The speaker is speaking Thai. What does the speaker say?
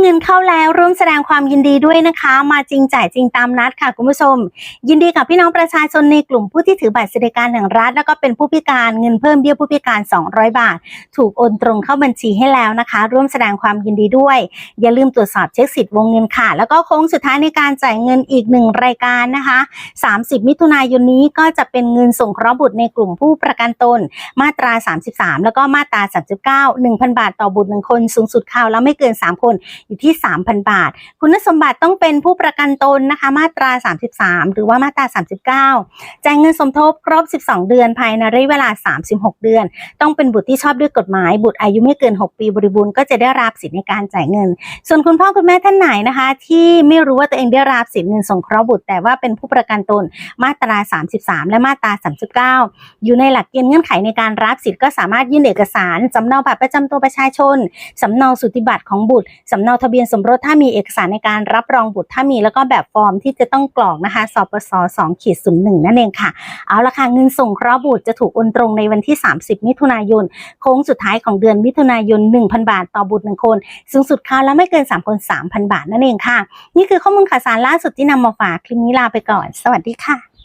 เงินเข้าแล้วร่วมแสดงความยินดีด้วยนะคะ มาจริงจ่ายจริงตามนัดค่ะคุณผู้ชม ยินดีกับพี่น้องประชาชนในกลุ่มผู้ที่ถือบัตรสวัสดิการแห่งรัฐ แล้วก็เป็นผู้พิการเงินเพิ่มเบี้ยผู้พิการ 200 บาท ถูกโอนตรงเข้าบัญชีให้แล้วนะคะ ร่วมแสดงความยินดีด้วย อย่าลืมตรวจสอบเช็คสิทธิ์วงเงินค่ะ แล้วก็โค้งสุดท้ายในการจ่ายเงินอีกหนึ่งรายการนะคะ 30 มิถุนายนนี้ก็จะเป็นเงินส่งเคราะห์บุตรในกลุ่มผู้ประกันตน มาตรา 33 แล้วก็มาตรา 39 1,000 บาทต่อบุตรหนึ่งคนสูงสุดคราวแล้วไม่เกิน 3 คนอยู่ที่ 3,000 บาท คุณสมบัติต้องเป็นผู้ประกันตนนะคะ มาตรา 33 หรือว่ามาตรา 39 จ่ายเงินสมทบครบ 12 เดือนภายในระยะเวลา 36 เดือน ต้องเป็นบุตรที่ชอบด้วยกฎหมาย บุตรอายุไม่เกิน 6 ปีบริบูรณ์ก็จะได้รับสิทธิในการจ่ายเงิน ส่วนคุณพ่อคุณแม่ท่านไหนนะคะ ที่ไม่รู้ว่าตัวเองได้รับสิทธิเงินสงเคราะห์บุตร แต่ว่าเป็นผู้ประกันตนมาตรา 33 และมาตรา 39 อยู่ในหลักเกณฑ์เงื่อนไขในการรับสิทธิ์ก็สามารถยื่นเอกสารสำเนาบัตรประจำตัวประชาชนสำเนาสุติบัตรของบุตรสำนาทะเบียนสมรสถ้ามีเอกสารในการรับรองบุตรถ้ามีแล้วก็แบบฟอร์มที่จะต้องกรอกนะคะสปส2ขีด01นั่นเองค่ะ เอาละค่ะเงินส่งเคราะห์บุตรจะถูกโอนตรงในวันที่ 30 มิถุนายน โค้งสุดท้ายของเดือนมิถุนายน 1,000 บาทต่อบุตรหนึ่งคน สูงสุดคราวละไม่เกิน 3 คน 3,000 บาทนั่นเองค่ะ นี่คือข้อมูลข่าวสารล่าสุดที่นำมาฝากคลิปนี้ลาไปก่อน สวัสดีค่ะ